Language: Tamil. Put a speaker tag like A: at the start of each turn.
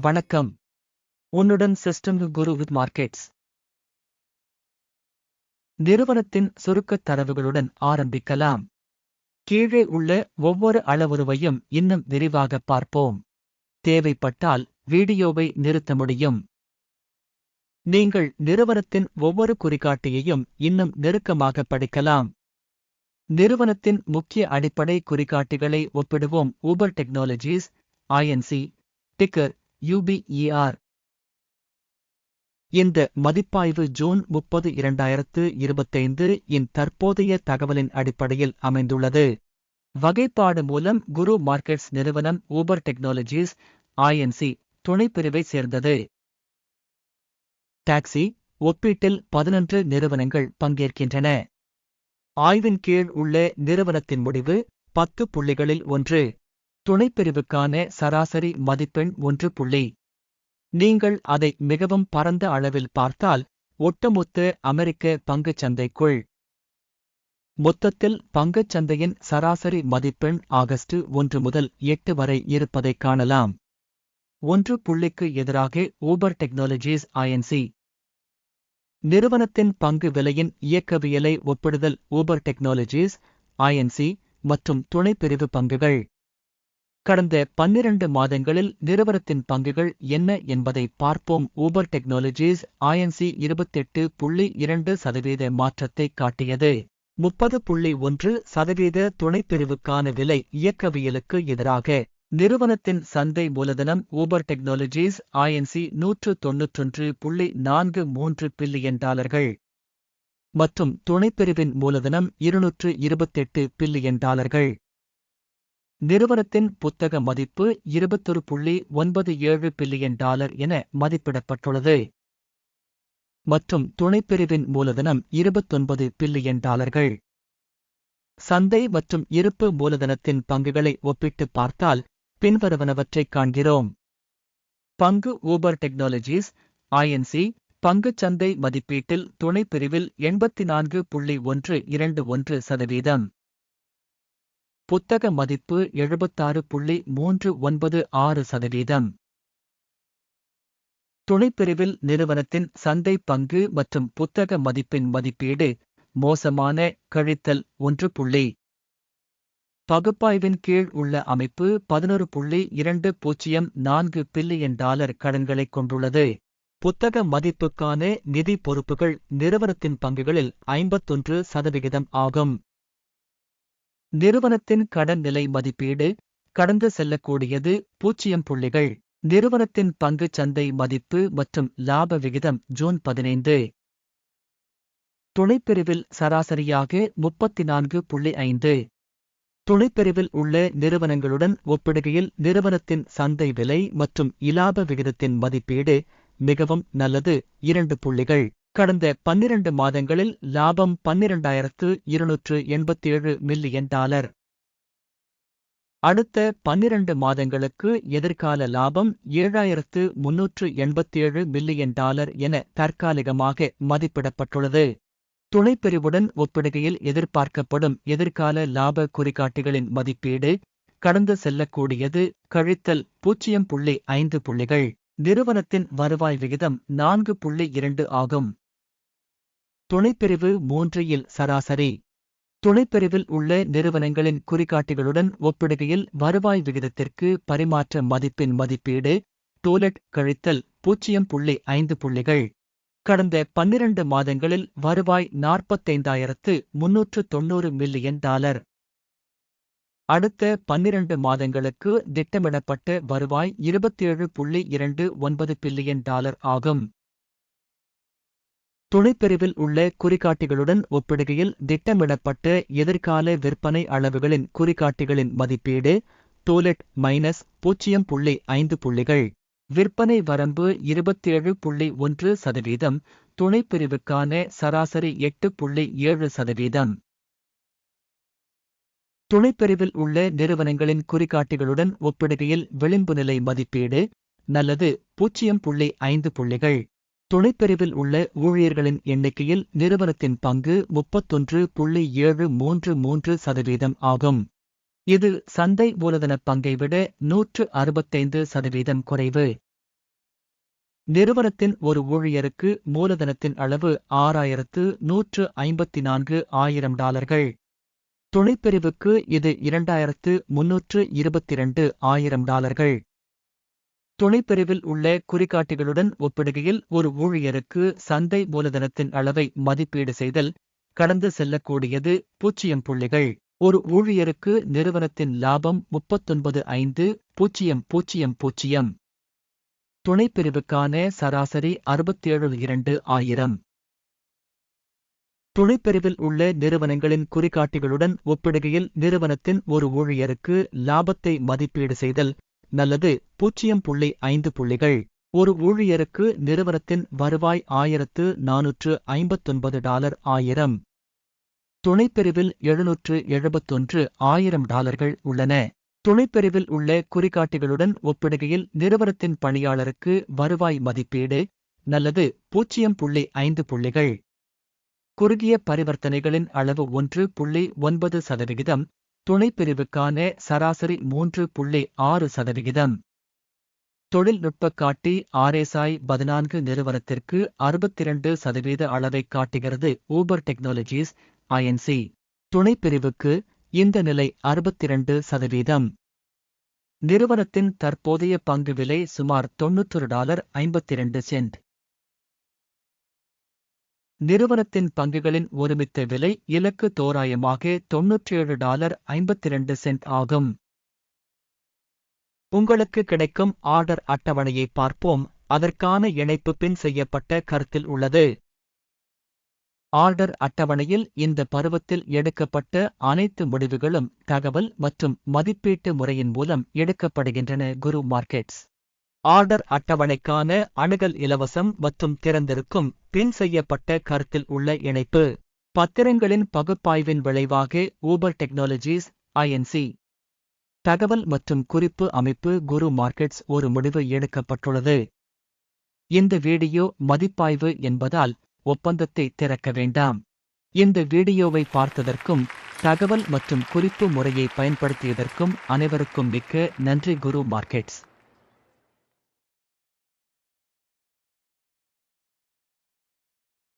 A: வணக்கம். உன்னுடன் சிஸ்டம் குரு வித் மார்க்கெட்ஸ். நிறுவனத்தின் சுருக்கத் தரவுகளுடன் ஆரம்பிக்கலாம். கீழே உள்ள ஒவ்வொரு அளவுருவையும் இன்னும் விரிவாக பார்ப்போம். தேவைப்பட்டால் வீடியோவை நிறுத்த முடியும். நீங்கள் நிறுவனத்தின் ஒவ்வொரு குறிகாட்டியையும் இன்னும் நெருக்கமாக படிக்கலாம். நிறுவனத்தின் முக்கிய அடிப்படை குறிகாட்டிகளை ஒப்பிடுவோம். Uber Technologies INC ticker UBER. இந்த மதிப்பாய்வு ஜூன் முப்பது இரண்டாயிரத்து இருபத்தைந்து இன் தற்போதைய தகவலின் அடிப்படையில் அமைந்துள்ளது. வகைப்பாடு மூலம் குரு மார்க்கெட்ஸ் நிறுவனம் ஊபர் டெக்னாலஜிஸ் ஐஎன்சி துணைப்பிரிவை சேர்ந்தது. டாக்ஸி ஒப்பீட்டில் பதினொன்று நிறுவனங்கள் பங்கேற்கின்றன. ஆய்வின் கீழ் உள்ள நிறுவனத்தின் முடிவு பத்து புள்ளிகளில் ஒன்று. துணைப்பிரிவுக்கான சராசரி மதிப்பெண் ஒன்று புள்ளி. நீங்கள் அதை மிகவும் பரந்த அளவில் பார்த்தால் ஒட்டுமொத்த அமெரிக்க பங்குச் சந்தைக்குள். மொத்தத்தில் பங்குச் சந்தையின் சராசரி மதிப்பெண் ஆகஸ்ட் ஒன்று முதல் எட்டு வரை இருப்பதைக் காணலாம். ஒன்று புள்ளிக்கு எதிராக ஊபர் டெக்னாலஜிஸ் ஐஎன்சி நிறுவனத்தின் பங்கு விலையின் இயக்கவியலை ஒப்பிடுதல் ஊபர் டெக்னாலஜிஸ் ஐஎன்சி மற்றும் துணைப்பிரிவு பங்குகள். கடந்த பன்னிரண்டு மாதங்களில் நிறுவனத்தின் பங்குகள் என்ன என்பதை பார்ப்போம். ஊபர் டெக்னாலஜிஸ் ஐஎன்சி இருபத்தெட்டு புள்ளி இரண்டு சதவீத மாற்றத்தை காட்டியது. முப்பது புள்ளி ஒன்று சதவீத துணைப்பிரிவுக்கான விலை இயக்கவியலுக்கு எதிராக நிறுவனத்தின் சந்தை மூலதனம் ஊபர் டெக்னாலஜிஸ் ஐஎன்சி நூற்று தொன்னூற்றொன்று புள்ளி நான்கு மூன்று பில்லியன் டாலர்கள் மற்றும் துணைப்பிரிவின் மூலதனம் இருநூற்று இருபத்தெட்டு பில்லியன் டாலர்கள். நிறுவனத்தின் புத்தக மதிப்பு இருபத்தொரு புள்ளி ஒன்பது ஏழு பில்லியன் டாலர் என மதிப்பிடப்பட்டுள்ளது. மற்றும் துணைப்பிரிவின் மூலதனம் இருபத்தொன்பது பில்லியன் டாலர்கள். சந்தை மற்றும் இருப்பு மூலதனத்தின் பங்குகளை ஒப்பிட்டு பார்த்தால் பின்வருவனவற்றைக் காண்கிறோம். பங்கு ஊபர் டெக்னாலஜிஸ் ஐஎன்சி பங்குச் சந்தை மதிப்பீட்டில் துணைப்பிரிவில் எண்பத்தி நான்கு புள்ளி ஒன்று இரண்டு ஒன்று சதவீதம். புத்தக மதிப்பு எழுபத்தாறு புள்ளி மூன்று ஒன்பது ஆறு சதவீதம். துணைப்பிரிவில் நிறுவனத்தின் சந்தை பங்கு மற்றும் புத்தக மதிப்பின் மதிப்பீடு மோசமான கழித்தல் ஒன்று புள்ளி. பகுப்பாய்வின் கீழ் உள்ள அமைப்பு பதினொரு புள்ளி இரண்டு பூஜ்ஜியம் நான்கு பில்லியன் டாலர் கடன்களைக் கொண்டுள்ளது. புத்தக மதிப்புக்கான நிதி பொறுப்புகள் நிறுவனத்தின் பங்குகளில் ஐம்பத்தொன்று சதவிகிதம் ஆகும். நிறுவனத்தின் கடன் நிலை மதிப்பீடு கடந்து செல்லக்கூடியது பூஜ்ஜியம் புள்ளிகள். நிறுவனத்தின் பங்கு சந்தை மதிப்பு மற்றும் லாப விகிதம் ஜூன் பதினைந்து. துணைப்பிரிவில் சராசரியாக முப்பத்தி நான்கு புள்ளி ஐந்து. துணைப்பிரிவில் உள்ள நிறுவனங்களுடன் ஒப்பிடுகையில் நிறுவனத்தின் சந்தை விலை மற்றும் இலாப விகிதத்தின் மதிப்பீடு மிகவும் நல்லது இரண்டு புள்ளிகள். கடந்த பன்னிரண்டு மாதங்களில் லாபம் பன்னிரண்டாயிரத்து இருநூற்று எண்பத்தேழு மில்லியன் டாலர். அடுத்த பன்னிரண்டு மாதங்களுக்கு எதிர்கால லாபம் ஏழாயிரத்து முன்னூற்று எண்பத்தேழு மில்லியன் டாலர் என தற்காலிகமாக மதிப்பிடப்பட்டுள்ளது. துணைப்பிரிவுடன் ஒப்பிடுகையில் எதிர்பார்க்கப்படும் எதிர்கால லாப குறிகாட்டிகளின் மதிப்பீடு கடந்து செல்லக்கூடியது கழித்தல் பூஜ்ஜியம் புள்ளி ஐந்து புள்ளிகள். நிறுவனத்தின் வருவாய் விகிதம் நான்கு புள்ளி இரண்டு ஆகும். துணைப்பிரிவு மூன்றையில் சராசரி. துணைப்பிரிவில் உள்ள நிறுவனங்களின் குறிகாட்டிகளுடன் ஒப்பிடுகையில் வருவாய் விகிதத்திற்கு பரிமாற்ற மதிப்பின் மதிப்பீடு டோலட் கழித்தல் பூஜ்ஜியம் புள்ளி ஐந்து புள்ளிகள். கடந்த பன்னிரண்டு மாதங்களில் வருவாய் நாற்பத்தைந்தாயிரத்து முன்னூற்று தொன்னூறு மில்லியன் டாலர். அடுத்த பன்னிரண்டு மாதங்களுக்கு திட்டமிடப்பட்ட வருவாய் இருபத்தேழு புள்ளி இரண்டு ஒன்பது பில்லியன் டாலர் ஆகும். துணைப்பிரிவில் உள்ள குறிகாட்டிகளுடன் ஒப்பிடுகையில் திட்டமிடப்பட்ட எதிர்கால விற்பனை அளவுகளின் குறிகாட்டிகளின் மதிப்பீடு டோலெட் மைனஸ் பூஜ்ஜியம் புள்ளி ஐந்து புள்ளிகள். விற்பனை வரம்பு இருபத்தேழு புள்ளி ஒன்று சதவீதம். துணைப்பிரிவுக்கான சராசரி எட்டு புள்ளி ஏழு சதவீதம். துணைப்பிரிவில் உள்ள நிறுவனங்களின் குறிகாட்டிகளுடன் ஒப்பிடுகையில் விளிம்பு நிலை மதிப்பீடு. நல்லது பூஜ்ஜியம் புள்ளி ஐந்து புள்ளிகள். துணைப்பிரிவில் உள்ள ஊழியர்களின் எண்ணிக்கையில் நிறுவனத்தின் பங்கு முப்பத்தொன்று புள்ளி ஏழு மூன்று மூன்று சதவீதம் ஆகும். இது சந்தை மூலதனப் பங்கை விட நூற்று அறுபத்தைந்து சதவீதம் குறைவு. நிறுவனத்தின் ஒரு ஊழியருக்கு மூலதனத்தின் அளவு ஆறாயிரத்து நூற்று ஐம்பத்தி நான்கு ஆயிரம் டாலர்கள். துணைப்பிரிவுக்கு இது இரண்டாயிரத்து முன்னூற்று இருபத்திரண்டு ஆயிரம் டாலர்கள். துணைப்பிரிவில் உள்ள குறிகாட்டிகளுடன் ஒப்பிடுகையில் ஒரு ஊழியருக்கு சந்தை மூலதனத்தின் அளவை மதிப்பீடு செய்தல் கடந்து செல்லக்கூடியது பூஜ்ஜியம் புள்ளிகள். ஒரு ஊழியருக்கு நிறுவனத்தின் லாபம் முப்பத்தொன்பது ஐந்து பூஜ்ஜியம் பூஜ்ஜியம் பூஜ்ஜியம் துணைப்பிரிவுக்கான சராசரி அறுபத்தேழு இரண்டு ஆயிரம். துணைப்பிரிவில் உள்ள நிறுவனங்களின் குறிகாட்டிகளுடன் ஒப்பிடுகையில் நிறுவனத்தின் ஒரு ஊழியருக்கு லாபத்தை மதிப்பீடு செய்தல் நல்லது. பூஜ்ஜியம் புள்ளி ஐந்து புள்ளிகள். ஒரு ஊழியருக்கு நிறுவனத்தின் வருவாய் ஆயிரத்து நானூற்று ஐம்பத்தொன்பது டாலர் ஆயிரம். துணைப்பிரிவில் எழுநூற்று எழுபத்தொன்று ஆயிரம் டாலர்கள் உள்ளன. துணைப்பிரிவில் உள்ள குறிகாட்டிகளுடன் ஒப்பிடுகையில் நிறுவனத்தின் பணியாளருக்கு வருவாய் மதிப்பீடு. நல்லது. பூஜ்ஜியம் புள்ளி ஐந்து புள்ளிகள். குறுகிய பரிவர்த்தனைகளின் அளவு ஒன்று புள்ளி ஒன்பது சதவிகிதம். துணைப்பிரிவுக்கான சராசரி மூன்று புள்ளி ஆறு சதவிகிதம். தொழில்நுட்ப காட்டி ஆர்எஸ்ஐ பதினான்கு நிறுவனத்திற்கு அறுபத்திரண்டு சதவீத அளவை காட்டுகிறது ஊபர் டெக்னாலஜிஸ் ஐஎன்சி துணைப்பிரிவுக்கு இந்த நிலை அறுபத்திரண்டு சதவீதம். நிறுவனத்தின் தற்போதைய பங்கு விலை சுமார் தொன்னூற்றொரு டாலர் ஐம்பத்திரண்டு சென்ட். நிறுவனத்தின் பங்குகளின் ஒருமித்த விலை இலக்கு தோராயமாக தொன்னூற்றேழு டாலர் ஐம்பத்தி இரண்டு சென்ட் ஆகும். உங்களுக்கு கிடைக்கும் ஆர்டர் அட்டவணையை பார்ப்போம். அதற்கான இணைப்பு பின் செய்யப்பட்ட கருத்தில் உள்ளது. ஆர்டர் அட்டவணையில் இந்த பருவத்தில் எடுக்கப்பட்ட அனைத்து முடிவுகளும் தகவல் மற்றும் மதிப்பீட்டு முறையின் மூலம் எடுக்கப்படுகின்றன. குரு மார்க்கெட்ஸ். ஆர்டர் அட்டவணைக்கான அணுகல் இலவசம் மற்றும் திறந்திருக்கும் பின் செய்யப்பட்ட கருத்தில் உள்ள இணைப்பு. பத்திரங்களின் பகுப்பாய்வின் விளைவாக ஊபர் டெக்னாலஜிஸ் ஐஎன்சி தகவல் மற்றும் குறிப்பு அமைப்பு குரு மார்க்கெட்ஸ் ஒரு முடிவு எடுக்கப்பட்டுள்ளது. இந்த வீடியோ மதிப்பாய்வு என்பதால் ஒப்பந்தத்தை திறக்க வேண்டாம். இந்த வீடியோவை பார்த்ததற்கும் தகவல் மற்றும் குறிப்பு முறையை பயன்படுத்தியதற்கும் அனைவருக்கும் மிக்க நன்றி குரு மார்க்கெட்ஸ்